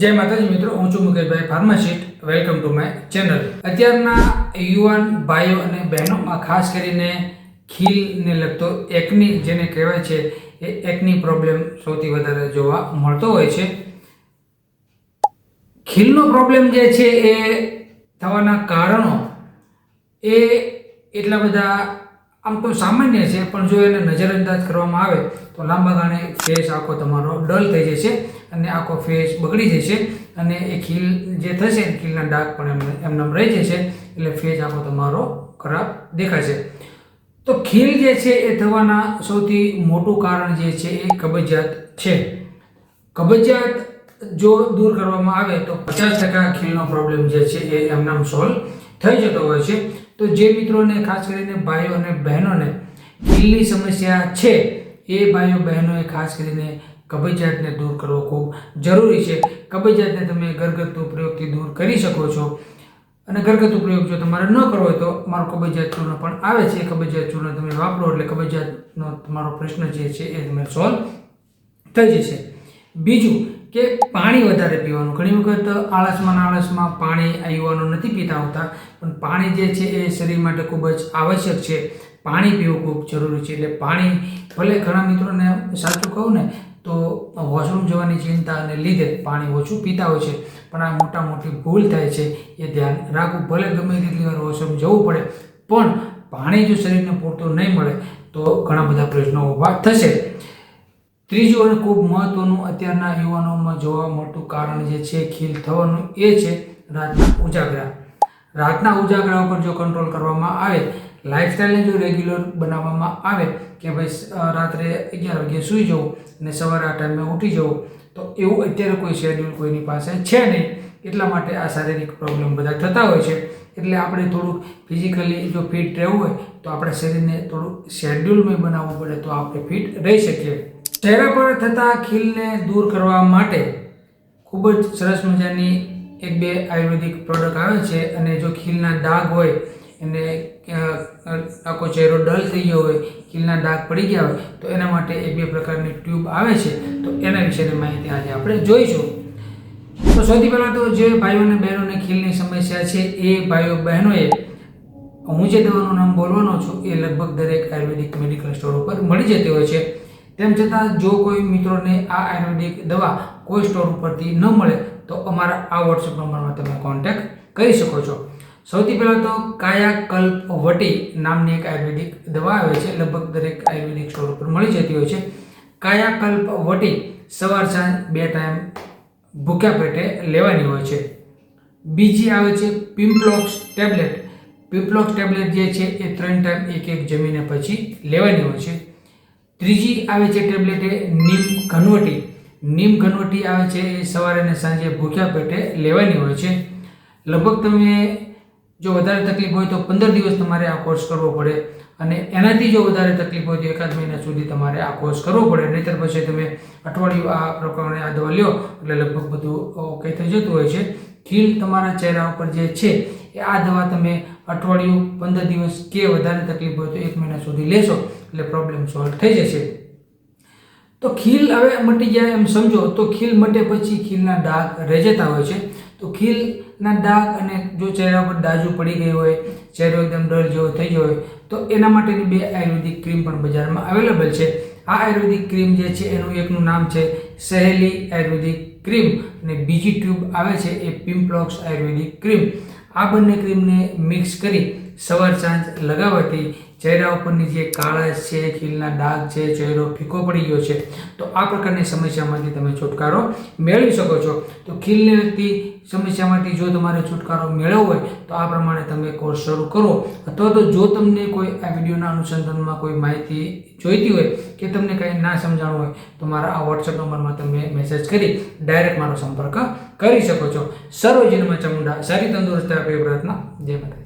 જય માતાજી મિત્રો, હું છું મુકેશભાઈ pharmacist. Welcome to my channel અત્યારના યુવાન ભાઈઓ અને બહેનોમાં ખાસ કરીને ખીલને લગતો એકની જેને કહેવાય છે, એ એકની પ્રોબ્લેમ સૌથી વધારે જોવા મળતો હોય છે. ખીલનો પ્રોબ્લેમ જે છે એ થવાના કારણો એ એટલા બધા આમ તો સામાન્ય છે, પણ જો એને નજરઅંદાજ કરવામાં આવે, તો લાંબા ગાળે ફેસ આખો તમારો ડલ થઈ જશે અને આખો ફેસ બગડી જશે અને એ ખીલ જે થશે ખીલના ડાઘ પણ એમને રહી જશે, એટલે ફેસ આખો તમારો ખરાબ દેખાશે. તો ખીલ જે છે, એ થવાના સૌથી મોટું કારણ જે છે, એ કબજિયાત છે. કબજિયાત જો દૂર કરવામાં આવે, તો પચાસ ટકા ખીલનો પ્રોબ્લેમ જે છે, એ એમનામ સોલ્વ થઈ જતો હોય છે. તો જે મિત્રોને, ખાસ કરીને ભાઈઓ અને બહેનોને દિલની સમસ્યા છે, એ ભાઈઓ, બહેનોએ ખાસ કરીને કબજિયાતને દૂર કરવો ખૂબ જરૂરી છે. કબજિયાતને તમે ઘરગથ્થુ પ્રયોગથી દૂર કરી શકો છો અને ઘરગથ્થુ પ્રયોગ જો તમારે ન કરવો હોય તો મારો કબજિયાત ચૂર્ણ પણ આવે છે. કબજિયાત ચૂર્ણ તમે વાપરો એટલે કબજિયાતનો તમારો પ્રશ્ન જે છે એ તમે સોલ્વ થઈ જશે. બીજું કે પાણી વધારે પીવાનું? ઘણી વખત આળસમાં આળસમાં પાણી આ યુવાનો નથી પીતા હોતા, પણ પાણી જે છે એ શરીર માટે ખૂબ જ આવશ્યક છે. પાણી પીવું ખૂબ જરૂરી છે. એટલે પાણી, ભલે ઘણા મિત્રોને સાચું કહું ને, તો વોશરૂમ જવાની ચિંતાને લીધે પાણી ઓછું પીતા હોય છે. પણ આ મોટા મોટી ભૂલ થાય છે, એ ધ્યાન રાખવું. ભલે ગમે તેટલી વાર વોશરૂમ જવું પડે, પણ પાણી જો શરીરને પૂરતું નહીં મળે, તો ઘણા બધા પ્રશ્નો ઊભા થશે. ત્રીજું અને ખૂબ મહત્વનું અત્યારના યુવાનોમાં જોવા મળતું કારણ જે છે, ખીલ થવાનું એ છે, રાતના ઉજાગરા. રાતના ઉજાગરા ઉપર જો કંટ્રોલ કરવામાં આવે લાઇફસ્ટાઈલને જો રેગ્યુલર બનાવવામાં આવે કે ભાઈ રાત્રે અગિયાર વાગે સૂઈ જવું અને સવારે આ ટાઈમે ઉઠી જવું, તો એવું અત્યારે કોઈ શેડ્યુલ કોઈની પાસે છે નહીં. એટલા માટે આ શારીરિક પ્રોબ્લેમ બધા થતા હોય છે. એટલે આપણે થોડુંક ફિઝિકલી જો ફિટ રહેવું હોય, તો આપણે શરીરને થોડુંક શેડ્યુલમાં બનાવવું પડે તો આપણે ફિટ રહી શકીએ. ચહેરા પર થતા ખીલને દૂર કરવા માટે ખૂબ જ સરસ મજાની એક બે આયુર્વેદિક પ્રોડક્ટ આવે છે અને જો ખીલના ડાઘ હોય, એને આખો ચહેરો ડલ થઈ ગયો હોય, ખીલના ડાઘ પડી ગયા હોય, તો એના માટે એક બે પ્રકારની ટ્યુબ આવે છે. તો એના વિશેની માહિતી આજે આપણે જોઈશું. તો સૌથી પહેલાં તો જે ભાઈઓ અને બહેનોને ખીલની સમસ્યા છે, એ ભાઈઓ બહેનોએ, હું જે દવાનું નામ બોલવાનો છું, એ લગભગ દરેક આયુર્વેદિક મેડિકલ સ્ટોર ઉપર મળી જતી હોય છે. તેમ છતાં જો કોઈ મિત્રોને આ આયુર્વેદિક દવા કોઈ સ્ટોર ઉપરથી ન મળે, તો અમારા આ વોટ્સએપ નંબરમાં તમે કોન્ટેક્ટ કરી શકો છો. સૌથી પહેલાં તો કાયાકલ્પ વટી નામની એક આયુર્વેદિક દવા આવે છે, લગભગ દરેક આયુર્વેદિક સ્ટોર ઉપર મળી જતી હોય છે. કાયાકલ્પ વટી સવાર સાંજ બે ટાઈમ ભૂખ્યા પેટે લેવાની હોય છે. બીજી આવે છે પિમ્પલોક્સ ટેબ્લેટ પિમ્પલોક્સ ટેબ્લેટ જે છે એ ત્રણ ટાઈમ એક એક જમીને પછી લેવાની હોય છે. ત્રીજી આવે છે ટેબ્લેટ એ નીમ ઘનવટી. નીમ ઘનવટી આવે છે એ સવારે અને સાંજે ભૂખ્યા પેટે લેવાની હોય છે. લગભગ તમે જો વધારે તકલીફ હોય તો પંદર દિવસ તમારે આ કોર્સ કરવો પડે અને એનાથી જો વધારે તકલીફ હોય તો એકાદ મહિના સુધી તમારે આ કોર્સ કરવો પડે. નહીંતર પછી તમે અઠવાડિયું આ પ્રકારે આ દવા લ્યો એટલે લગભગ બધું ઓકે થઈ જતું હોય છે. ખીલ તમારા ચહેરા ઉપર જે છે એ આ દવા તમે અઠવાડિયું પંદર દિવસ કે વધારે તકલીફ હોય તો એક મહિના સુધી લેશો, એટલે પ્રોબ્લેમ સોલ્વ થઈ જશે. તો ખીલ હવે મટી જાય એમ સમજો, તો ખીલ મટે પછી ખીલના ડાઘ રહી જતા હોય છે. તો ખીલના ડાઘ અને જો ચહેરા પર દાજુ પડી ગઈ હોય, ચહેરો એકદમ ડર જેવો થઈ ગયો હોય, તો એના માટેની બે આયુર્વેદિક ક્રીમ પણ બજારમાં અવેલેબલ છે. આ આયુર્વેદિક ક્રીમ જે છે એનું એકનું નામ છે સહેલી આયુર્વેદિક ક્રીમ અને બીજી ટ્યુબ આવે છે એ પિમ્પલોક્સ આયુર્વેદિક ક્રીમ. આ બંને ક્રીમને મિક્સ કરી સવાર સાંજ લગાવવાથી ચહેરા ઉપરની જે કાળા છે, ખીલના ડાઘ છે, ચહેરો ફીકો પડી ગયો છે, તો આ પ્રકારની સમસ્યામાંથી તમે છુટકારો મેળવી શકો છો. તો ખીલને લગતી સમસ્યામાંથી જો તમારે છુટકારો મેળવવો હોય, તો આ પ્રમાણે તમે કોર્સ શરૂ કરો. અથવા તો જો તમને કોઈ આ વિડીયોના અનુસંધાનમાં કોઈ માહિતી જોઈતી હોય કે તમને કંઈ ના સમજાણું હોય, તો મારા આ વોટ્સઅપ નંબરમાં તમે મેસેજ કરી ડાયરેક્ટ મારો સંપર્ક કરી શકો છો. સર્વજનમાં ચામુંડા, સારી તંદુરસ્તી, આપે પ્રાર્થના. જય માતા